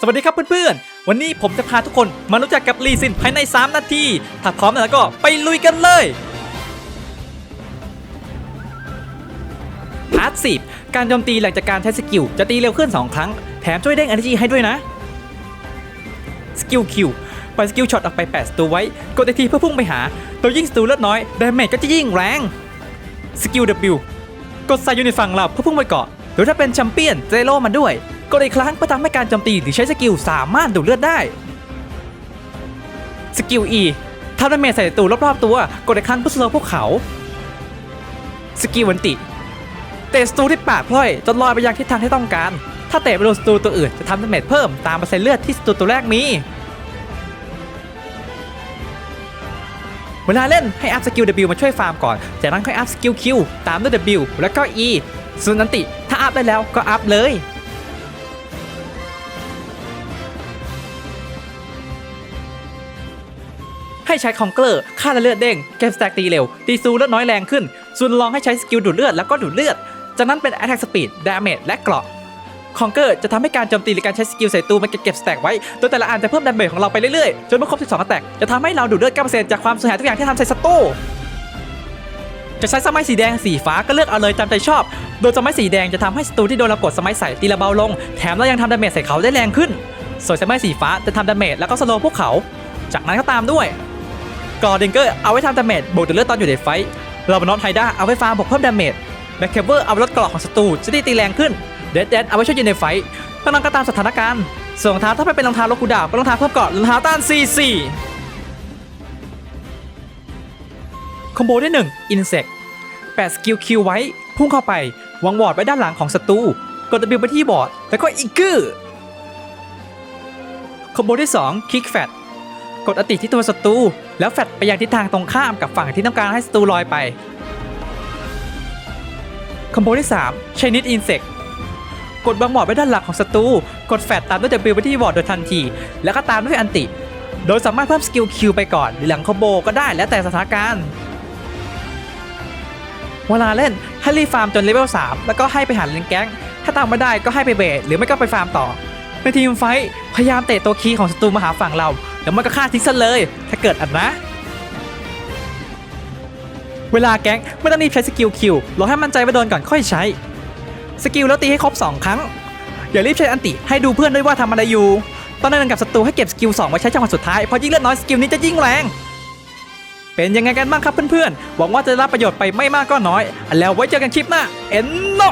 สวัสดีครับเพื่อนๆ วันนี้ผมจะพาทุกคนมารู้จักกับลีซินภายใน 3 นาที ถ้าพร้อมแล้วก็ไปลุยกันเลยพาร์ทสิการโจมตีหลังจากการใช้สกิล จะตีเร็วขึ้น 2 ครั้ง แถมช่วยเด้ง energy ให้ด้วยนะ สกิลคิวปล่อยสกิลช็อตออกไป8สตูไว้ กดไอทีเพื่อพุ่งไปหา ตัวยิ่งสตูเลือดน้อยดาเมจก็จะยิ่งแรง สกิล W กดใส่ยู่ในฝั่งเราเพื่อพุ่งไปเกาะ หรือถ้าเป็นแชมเปี้ยนเจโร่มันด้วย กดอีกครั้งเพื่อทำให้การโจมตีหรือใช้สกิลสามารถดูดเลือดได้ สกิล E ทำดาเมจใส่ศัตรูรอบๆ ตัวกดอีกครั้งเพื่อสโลพวกเขา สกิลวันติ เตะศัตรูที่ปากพล่อยจนลอยไปยังทิศทางที่ต้องการ ถ้าเตะไปโดนศัตรูตัวอื่นจะทำดาเมจเพิ่มตามเปอร์เซ็นต์เลือดที่ศัตรูตัวแรกมี เวลาเล่นให้อัพสกิล W มาช่วยฟาร์มก่อน จากนั้นค่อยอัพสกิล Q ตามด้วย W แล้วก็ E ส่วนนันติ ถ้าอัพได้แล้วก็อัพเลย ให้ใช้คองเกอร์ค่าเลือดเด้งเกมสแต็กตีเร็วตีซูเลือดน้อยแรงขึ้นส่วนลองให้ใช้สกิลดูดเลือดแล้วก็ดูดเลือด จากนั้นเป็น Attack Speed Damage และเกราะคองเกอร์จะทำให้การโจมตีหรือการใช้สกิลใส่ตูมันเก็บสแต็กไว้ โดยแต่ละอันจะเพิ่มดาเมจของเราไปเรื่อยๆ จนเมื่อครบ 12สแต็กจะทำให้เราดูดเลือด 9%จากความสูญหายทุกอย่างที่ทำใส่ศัตรูจะใช้สมัยสีแดงสีฟ้าก็เลือกเอาเลยตามใจชอบ โดยสมัยสีแดงจะทำให้ศัตรูที่โดนเรากดสมัยใส่ตีระเบาลง แถมเรายังทำดาเมจใส่เขาได้แรงขึ้น ส่วนสมัยสีฟ้าจะทำดาเมจแล้วก็สโลว์พวกเขา จากนั้นก็ตามด้วย กอร์ดิงเกอร์เอาไว้ทำดาเมจบวกดูดเลือดตอนอยู่ในไฟท์ลาบานอตไฮด้าเอาไว้ฟาร์มบวกเพิ่มดาเมจแบ็คเคเวอร์เอาไว้ลดเกราะของศัตรูจะได้ตีแรงขึ้นเดดเดดเอาไว้ช่วยยืนในไฟท์ก็นั่นก็ตามสถานการณ์ส่วนรองเท้าถ้าไม่เป็นรองเท้าโลคูดาบก็รองเท้าเพิ่มเกาะรองเท้าต้าน4 4คอมโบที่1 Insect 8สกิลคิวไว้ พุ่งเข้าไปวางวอร์ดไว้ด้านหลังของศัตรูกด W ไปที่บอร์ดแล้วก็อีกกือคอมโบที่2 Kick Fat กดอติที่ตัวศัตรูแล้วแฟดไปยังทิศทางตรงข้ามกับฝั่งที่ต้องการให้ศัตรูลอยไปคอมโบที่3 Chinese Insect กดวางบอดไว้ด้านหลังของศัตรูกดแฟดตามด้วย W ไปที่บอร์ดโดยทันที แล้วก็ตามด้วยอันติ โดยสามารถเพิ่มสกิลคิวไปก่อน หรือหลังคอมโบก็ได้แล้วแต่สถานการณ์เวลาเล่นให้รีฟาร์มจนเลเวล3แล้วก็ให้ไปหาเลนแก๊ง ถ้าตามไม่ได้ก็ให้ไปเบสหรือไม่ก็ไปฟาร์มต่อในทีมไฟพยายามเตะตัวคีย์ของศัตรูมาหาฝั่งเรา แล้วมันก็ฆ่าทิ้งซะเลย ถ้าเกิดอันนะ เวลาแก๊งไม่ต้องรีบใช้สกิลคิวรอให้มั่นใจว่าโดนก่อนค่อยใช้ สกิลแล้วตีให้ครบ 2 ครั้ง อย่ารีบใช้อันติให้ดูเพื่อนด้วยว่าทำอะไรอยู่ตอนเดินกับศัตรูให้เก็บสกิล2ไว้ใช้จังหวะสุดท้ายเพราะยิ่งเลือดน้อยสกิลนี้จะยิ่งแรงเป็นยังไงกันบ้างครับเพื่อนๆ หวังว่าจะได้รับประโยชน์ไปไม่มากก็น้อย แล้วไว้เจอกันคลิปหน้า เอ็นโน